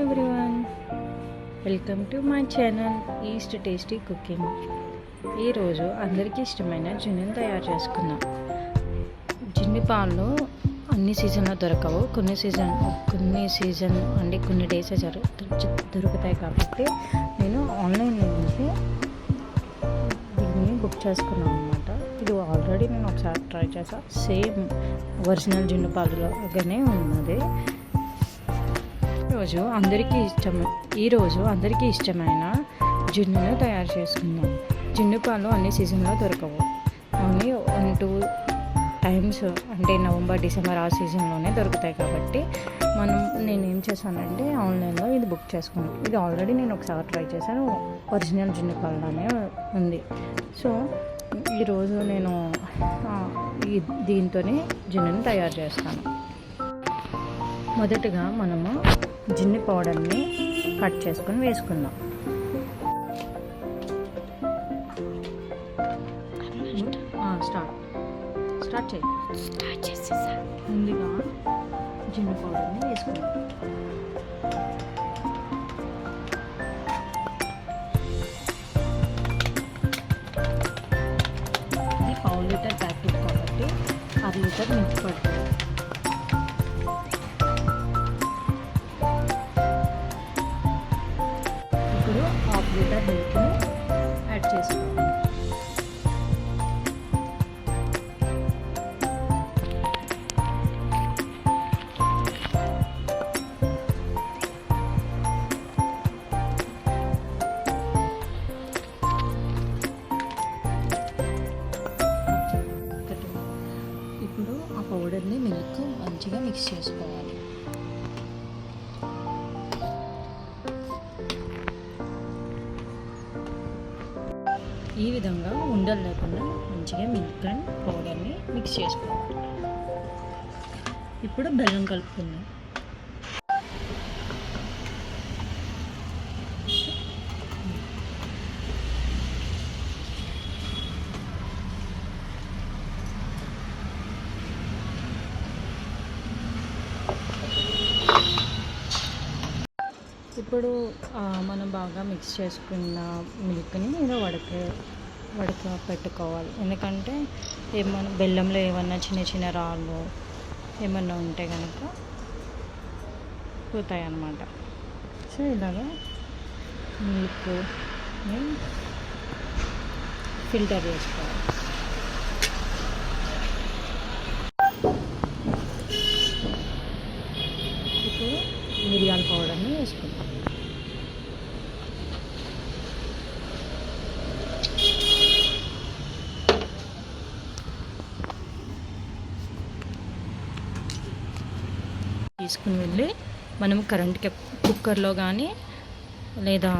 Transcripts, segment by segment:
Everyone welcome to my channel east tasty cooking ఈరోజు అందరికీ ఇష్టమైన జున్నుని తయారు చేసుకుందాం. జిన్ని పాలు అన్ని సీజన్లో దొరకవు. కొన్ని సీజన్ కొన్ని సీజన్ అంటే కొన్ని డేస్ దొరుకుతాయి కాబట్టి నేను ఆన్లైన్ నుంచి దీన్ని బుక్ చేసుకున్నాను అనమాట ఇది ఆల్రెడీ నేను ఒకసారి ట్రై చేసా. సేమ్ ఒరిజినల్ జున్ను పాలులోగానే ఉన్నది. రోజు అందరికీ ఇష్టం ఈరోజు అందరికీ ఇష్టమైన జున్నును తయారు చేసుకుందాం. జున్ను పాలు అన్ని సీజన్లో దొరకవు. ఓన్లీ వన్ టూ టైమ్స్ అంటే నవంబర్ డిసెంబర్ ఆ సీజన్లోనే దొరుకుతాయి కాబట్టి మనం నేను ఏం చేశానంటే ఆన్లైన్లో ఇది బుక్ చేసుకున్నాను. ఇది ఆల్రెడీ నేను ఒకసారి ట్రై చేశాను. ఒరిజినల్ జున్ను పాలనే ఉంది. సో ఈరోజు నేను ఈ దీంతోనే జున్నుని తయారు చేస్తాను. మొదటగా మనము జిన్ని పౌడర్ని కట్ చేసుకొని వేసుకుందాం. స్టార్ట్. స్టార్ట్ చేయి. స్టార్ట్ చేసేసా ముందుగా జిన్ని పౌడర్ని వేసుకుందాం. ఇది పావు లీటర్ ప్యాకెట్ కాబట్టి అర లీటర్ మిల్క్ పడుతుంది హాఫ్ లీటర్ మిల్క్ని యాడ్ చేసుకోవాలి. ఇప్పుడు ఆ పౌడర్ని మిల్క్ మంచిగా మిక్స్ చేసుకోవాలి. ఈ విధంగా ఉండలు లేకుండా మంచిగా మిల్క్ అండ్ పౌడర్ని మిక్స్ చేసుకోవాలి. ఇప్పుడు బెల్లం కలుపుకుందాం. ఇప్పుడు మనం బాగా మిక్స్ చేసుకున్న మిల్క్ని ఇలా వడక వడక పెట్టుకోవాలి. ఎందుకంటే ఏమన్నా బెల్లంలో ఏమన్నా చిన్న చిన్న రాళ్ళు ఏమన్నా ఉంటే కనుక పోతాయి అన్నమాట సో ఇలాగా మిల్క్ని ఫిల్టర్ చేసుకోవాలి ఇప్పుడు మిరియాల పౌడర్ని వేసుకుంటాం. తీసుకుని వెళ్ళి మనం కరెంట్ కుక్కర్లో కానీ లేదా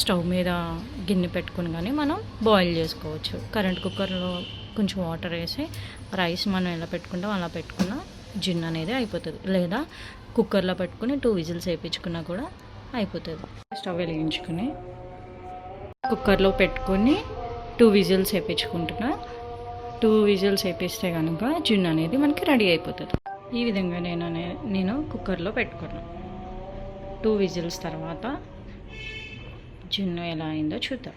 స్టవ్ మీద గిన్నె పెట్టుకుని కానీ మనం బాయిల్ చేసుకోవచ్చు. కరెంట్ కుక్కర్లో కొంచెం వాటర్ వేసి రైస్ మనం ఎలా పెట్టుకుంటాం అలా పెట్టుకున్న జిన్ అనేది అయిపోతుంది. లేదా కుక్కర్లో పెట్టుకుని టూ విజిల్స్ వేయించుకున్నా కూడా అయిపోతుంది. స్టవ్ వెలిగించుకుని కుక్కర్లో పెట్టుకొని టూ విజిల్స్ వేయించుకుంటున్నా. టూ విజిల్స్ వేపిస్తే కనుక జిన్ అనేది మనకి రెడీ అయిపోతుంది. ఈ విధంగా నేను నేను కుక్కర్లో పెట్టుకున్నాను టూ విజిల్స్ తర్వాత జున్ను ఎలా అయిందో చూద్దాం.